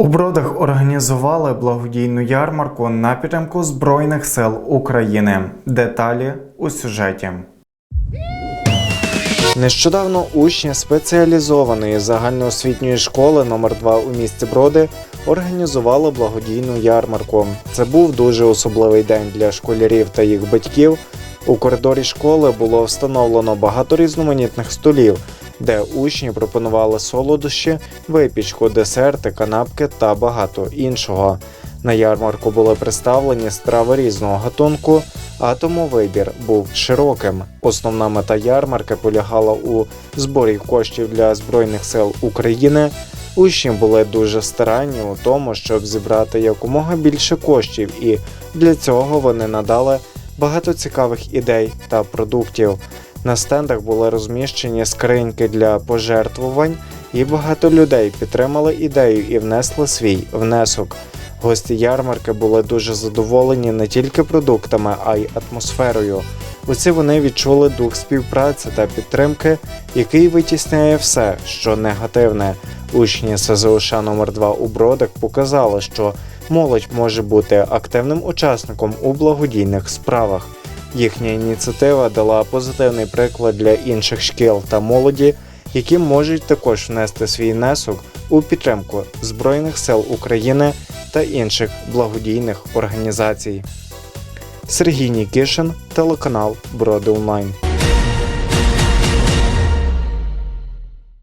У бродах організували благодійну ярмарку на підтримку Збройних сил України. Деталі у сюжеті. Нещодавно учні спеціалізованої загальноосвітньої школи номер 2 у місті Броди організували благодійну ярмарку. Це був дуже особливий день для школярів та їх батьків. У коридорі школи було встановлено багато різноманітних столів, де учні пропонували солодощі, випічку, десерти, канапки та багато іншого. На ярмарку були представлені страви різного гатунку, а тому вибір був широким. Основна мета ярмарки полягала у зборі коштів для Збройних сил України. Учні були дуже старанні у тому, щоб зібрати якомога більше коштів, і для цього вони надали багато цікавих ідей та продуктів. На стендах були розміщені скриньки для пожертвувань, і багато людей підтримали ідею і внесли свій внесок. Гості ярмарки були дуже задоволені не тільки продуктами, а й атмосферою. Усі вони відчули дух співпраці та підтримки, який витісняє все, що негативне. Учні СЗОШ номер 2 у Бродах показали, що молодь може бути активним учасником у благодійних справах. Їхня ініціатива дала позитивний приклад для інших шкіл та молоді, які можуть також внести свій внесок у підтримку Збройних сил України та інших благодійних організацій. Сергій Нікішин, телеканал Броди Онлайн.